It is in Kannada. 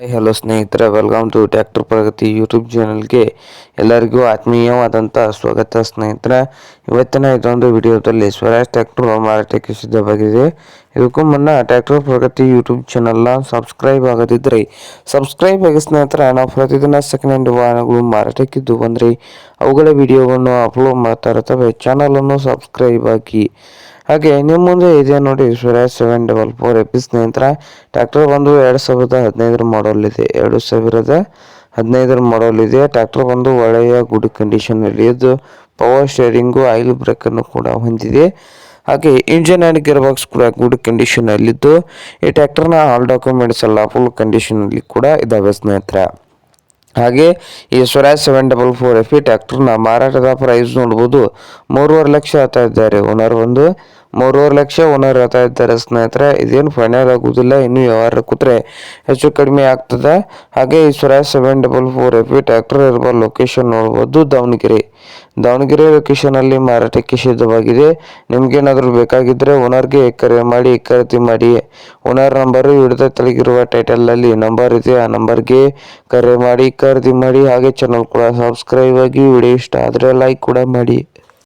ಹಲೋ ಸ್ನೇಹಿತರೆ welcome to tractor Pragati YouTube ಚಾನಲ್ಗೆ ಎಲ್ಲರಿಗೂ ಆತ್ಮೀಯವಾದಂಥ ಸ್ವಾಗತ ಸ್ನೇಹಿತರೆ. ಇವತ್ತಿನ ಇದೊಂದು ವಿಡಿಯೋದಲ್ಲಿ ಸ್ವರಾಜ್ ಟ್ಯಾಕ್ಟರ್ ಮಾರಾಟಕ್ಕೆ ಸಿದ್ಧವಾಗಿದೆ. ಇದಕ್ಕೂ ಮುನ್ನ ಟ್ಯಾಕ್ಟರ್ ಪ್ರಗತಿ ಯೂಟ್ಯೂಬ್ ಚಾನಲ್ನ ಸಬ್ಸ್ಕ್ರೈಬ್ ಆಗದಿದ್ದರೆ ಸಬ್ಸ್ಕ್ರೈಬ್ ಆಗಿ ಸ್ನೇಹಿತರೆ, ನಾವು ಪ್ರತಿದಿನ ಸೆಕೆಂಡ್ ಹ್ಯಾಂಡ್ ವಾಹನಗಳು ಮಾರಾಟಕ್ಕಿದ್ದು ಬಂದರೆ, ಅವುಗಳ ವಿಡಿಯೋವನ್ನು ಅಪ್ಲೋಡ್ ಮಾಡ್ತಾ ಇರ್ತವೆ ಚಾನಲನ್ನು ಸಬ್ಸ್ಕ್ರೈಬ್ ಆಗಿ. ಹಾಗೆ ನಿಮ್ಮ ಮುಂದೆ ಇದೆ ನೋಡಿ ಸ್ವರಾಜ್ ಸೆವೆನ್ ಡಬಲ್ ಫೋರ್ ಎಪಿಸ್ ನಂತರ ಟ್ರ್ಯಾಕ್ಟರ್ ಬಂದು ಎರಡು ಸಾವಿರದ ಹದಿನೈದರ ಮಾಡಲ್ ಇದೆ. ಎರಡು ಸಾವಿರದ ಹದಿನೈದರ ಮಾಡಲ್ ಇದೆ. ಟ್ರ್ಯಾಕ್ಟರ್ ಬಂದು ಒಳ್ಳೆಯ ಗುಡ್ ಕಂಡೀಷನ್ ಅಲ್ಲಿ ಇದ್ದು ಪವರ್ ಸ್ಟೇರಿಂಗು ಆಯಿಲ್ ಬ್ರೇಕನ್ನು ಕೂಡ ಹೊಂದಿದೆ. ಹಾಗೆ ಇಂಜಿನ್ ಆ್ಯಂಡ್ ಗೇರ್ ಬಾಕ್ಸ್ ಕೂಡ ಗುಡ್ ಕಂಡೀಷನ್ ಕಂಡೀಷನಲ್ಲಿದ್ದು ಈ ಟ್ರ್ಯಾಕ್ಟರ್ನ ಆಲ್ ಡಾಕ್ಯುಮೆಂಟ್ಸ್ ಎಲ್ಲ ಫುಲ್ ಕಂಡೀಷನ್ ಅಲ್ಲಿ ಕೂಡ ಇದ್ದಾವೆ ಸ್ನೇಹಿತರೆ. ಹಾಗೆ ಈ Swaraj seven double four F ಟ್ಯಾಕ್ಟರ್ನ ಮಾರಾಟದ ಪ್ರೈಸ್ ನೋಡ್ಬೋದು. ಮೂರುವರೆ ಲಕ್ಷ ಆಗ್ತಾ ಇದ್ದಾರೆ. ಓನರ್ ಒಂದು ಮೂರುವರೆ ಲಕ್ಷ ಓನರ್ ಹೇಳ್ತಾ ಇದ್ದಾರೆ ಸ್ನೇಹಿತರೆ, ಇದೇನು ಫೈನಲ್ ಆಗುವುದಿಲ್ಲ ಇನ್ನು ವ್ಯವಹಾರ ಕೂತ್ರೆ ಹೆಚ್ಚು ಕಡಿಮೆ ಆಗ್ತದೆ. ಹಾಗೆ ಈ Swaraj seven double four F B tractor ಇರುವ ಲೊಕೇಶನ್ ನೋಡ್ಬೋದು ದಾವಣಗೆರೆ. ದಾವಣಗೆರೆ ಲೊಕೇಶನಲ್ಲಿ ಮಾರಾಟಕ್ಕೆ ಸಿದ್ಧವಾಗಿದೆ. ನಿಮ್ಗೇನಾದರೂ ಬೇಕಾಗಿದ್ದರೆ ಓನರ್ಗೆ ಕರೆ ಮಾಡಿ, ಖರೀದಿ ಮಾಡಿ. ಓನರ್ ನಂಬರು ಹಿಡಿದ ತೆಳಗಿರುವ ಟೈಟಲಲ್ಲಿ ನಂಬರ್ ಇದೆ. ಆ ನಂಬರ್ಗೆ ಕರೆ ಮಾಡಿ, ಖರೀದಿ ಮಾಡಿ. ಹಾಗೆ ಚಾನಲ್ ಕೂಡ ಸಬ್ಸ್ಕ್ರೈಬ್ ಆಗಿ ವಿಡಿಯೋ ಇಷ್ಟ ಆದರೆ ಲೈಕ್ ಕೂಡ ಮಾಡಿ.